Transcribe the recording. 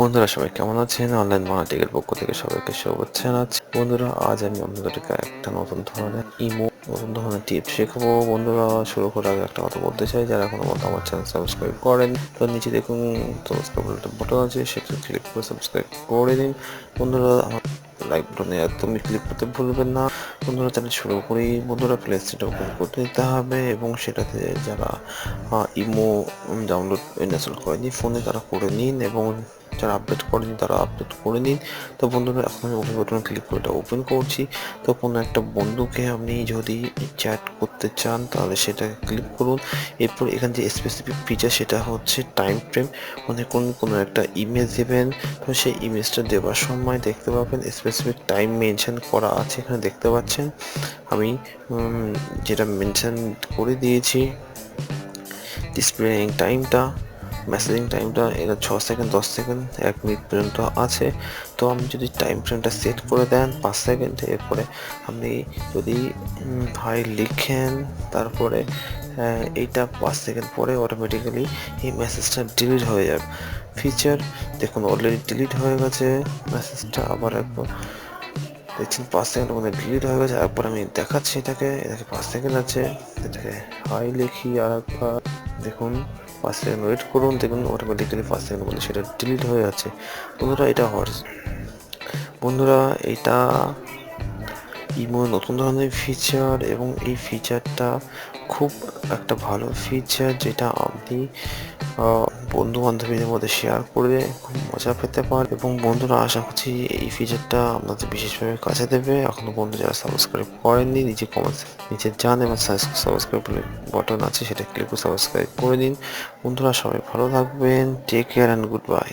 বন্ধুরা, সবাই কেমন আছেন? অনলাইন মার্কেটের পক্ষ থেকে সবাইকে শুভেচ্ছা জানাচ্ছি। বন্ধুরা, আজ আমি আপনাদেরকে একটা নতুন ধরনের ইমো নতুন ধরনের টিপস শেখাবো। বন্ধুরা, শুরু করার আগে একটা কথা বলতে চাই, যারা এখনও মতো আমার চ্যানেল সাবস্ক্রাইব করেন তো নিচে দেখুন সাবস্ক্রাইব একটা বাটন আছে সেটা ক্লিক করে সাবস্ক্রাইব করে দিন। বন্ধুরা, আমার লাইক বাটনে একদমই ক্লিক করতে ভুলবেন না। বন্ধুরা, তাহলে শুরু করি। বন্ধুরা প্লে স্টোরটা ওপেন করতে দিতে হবে এবং সেটাতে যারা ইমো ডাউনলোড ইনস্টল করেনি ফোনে তারা করে নিন এবং যারা আপডেট করেনি, তারা আপডেট করে নিন। তো বন্ধুরা, এখন আমি ওপেন বাটনে ক্লিক করে এটা ওপেন করছি। তো কোনো একটা বন্ধুকে আপনি যদি চ্যাট করতে চান, তাহলে সেটা ক্লিক করুন। এরপর এখানে যে স্পেসিফিক ফিচার সেটা হচ্ছে টাইম ফ্রেম মানে কোন, কোনো একটা ইমেজ দেবেন। তো সেই ইমেজটা দেওয়ার সময় দেখতে পাবেন স্পেসিফিক টাইম মেনশন করা আছে এখানে দেখতে পাচ্ছেন। আমি যেটা মেনশন করে দিয়েছি ডিসপ্লেইং টাইমটা মেসেজিং টাইমটা এটা ছ সেকেন্ড দশ সেকেন্ড এক মিনিট পর্যন্ত আছে। তো আপনি যদি টাইম ফ্রেমটা সেট করে দেন পাঁচ সেকেন্ড এরপরে আপনি যদি হাই লিখেন, তারপরে এইটা পাঁচ সেকেন্ড পরে অটোমেটিক্যালি এই মেসেজটা ডিলিট হয়ে যাবে। ফিচার দেখুন অলরেডি ডিলিট হয়ে গেছে মেসেজটা আবার একবার দেখছেন পাঁচ সেকেন্ড মধ্যে ডিলিট হয়ে গেছে, একবার আমি দেখাচ্ছি এটাকে এটাকে পাঁচ সেকেন্ড আছে, এটাকে হাই লিখি আর একবার দেখুন পাঁচ সেকেন্ড ওয়েট করুন, দেখুন অটোমেটিক্যালি ফার্স্ট সেকেন্ড বলে সেটা ডিলিট হয়ে যাচ্ছে। বন্ধুরা, এটা হর্স বন্ধুরা, এটা ইমো, নতুন ধরনের ফিচার এবং এই ফিচারটা খুব একটা ভালো ফিচার যেটা আপনি বন্ধু বান্ধবীদের মধ্যে শেয়ার করে খুব মজা পেতে পারেন এবং বন্ধুরা আশা করছি এই ফিচারটা আপনাদের বিশেষভাবে কাছে দেবে। এখনও বন্ধু যারা সাবস্ক্রাইব করেননি, নিজে কমেন্টস নিচে যান এবং সাবস্ক্রাইব বাটন আছে, সেটা ক্লিক করে সাবস্ক্রাইব করে দিন বন্ধুরা সবাই ভালো থাকবেন take care and good bye